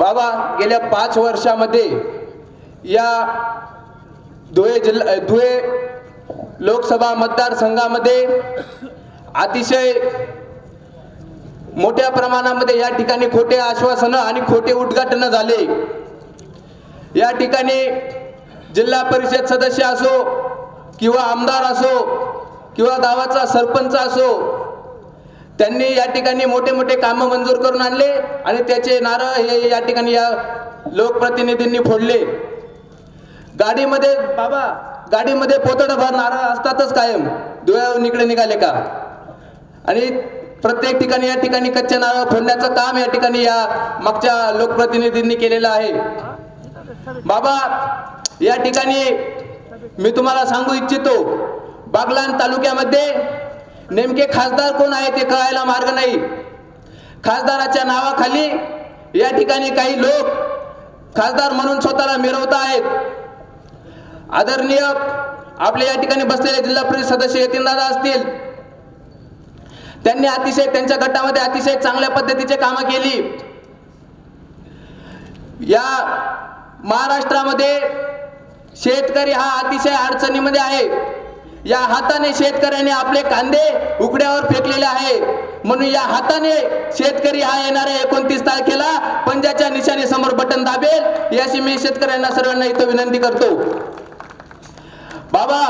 बाबा गेल्या पाच वर्षामध्ये या धुळे जिल्हा धुळे लोकसभा मतदारसंघामध्ये अतिशय मोठ्या प्रमाणामध्ये या ठिकाणी खोटे आश्वासनं आणि खोटे उद्घाटनं झाले. या ठिकाणी जिल्हा परिषद सदस्य असो किंवा आमदार असो किंवा गावाचा सरपंच असो त्यांनी या ठिकाणी मोठे मोठे कामं मंजूर करून आणले आणि त्याचे नारळ हे या ठिकाणी या लोकप्रतिनिधींनी फोडले. गाडीमध्ये बाबा गाडीमध्ये पोतडभर नारळ असतातच कायम. धुळ्यावरून इकडे निघाले का? आणि प्रत्येक ठिकाणी या ठिकाणी कच्चे नारळ फोडण्याचं काम या ठिकाणी या मागच्या लोकप्रतिनिधींनी केलेलं आहे. बाबा या ठिकाणी मी तुम्हाला सांगू इच्छितो बागलान तालुक्यामध्ये नेमके खासदार कोण आहे ते कळायला मार्ग नाही. खासदाराच्या नावाखाली या ठिकाणी काही लोक खासदार म्हणून स्वतःला मिरवत आहेत. आदरणीय आपले या ठिकाणी बसलेले जिल्हा परिषद सदस्य यतीन दादा असतील. त्यांनी अतिशय त्यांच्या गटामध्ये अतिशय चांगल्या पद्धतीचे कामं केली. या महाराष्ट्रामध्ये शेतकरी हा अतिशय अडचणीमध्ये आहे. या हाताने शेतकऱ्याने आपले कांदे उकड्यावर फेकलेले आहे म्हणून या हाताने शेतकरी हा येणाऱ्या एकोणतीस तारखेला पंजाच्या निशाने समोर बटन दाबेल याची मी शेतकऱ्यांना सर्वांना इथं विनंती करतो. बाबा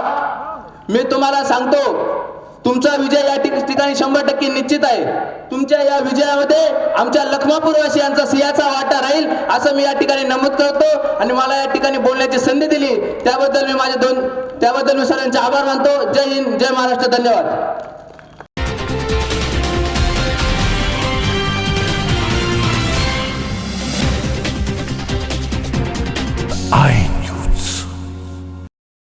मी तुम्हाला सांगतो तुमचा विजय या ठिक- ठिकाणी शंभर टक्के निश्चित आहे. तुमच्या या विजयामध्ये आमच्या लखमापूरवासियांचा सिंहाचा वाटा राहील असं मी या ठिकाणी नमूद करतो आणि मला या ठिकाणी बोलण्याची संधी दिली. त्याबद्दल मी माझे दोन त्याबद्दल मी सर्वांचे आभार मानतो. जय हिंद जय महाराष्ट्र धन्यवाद. आहे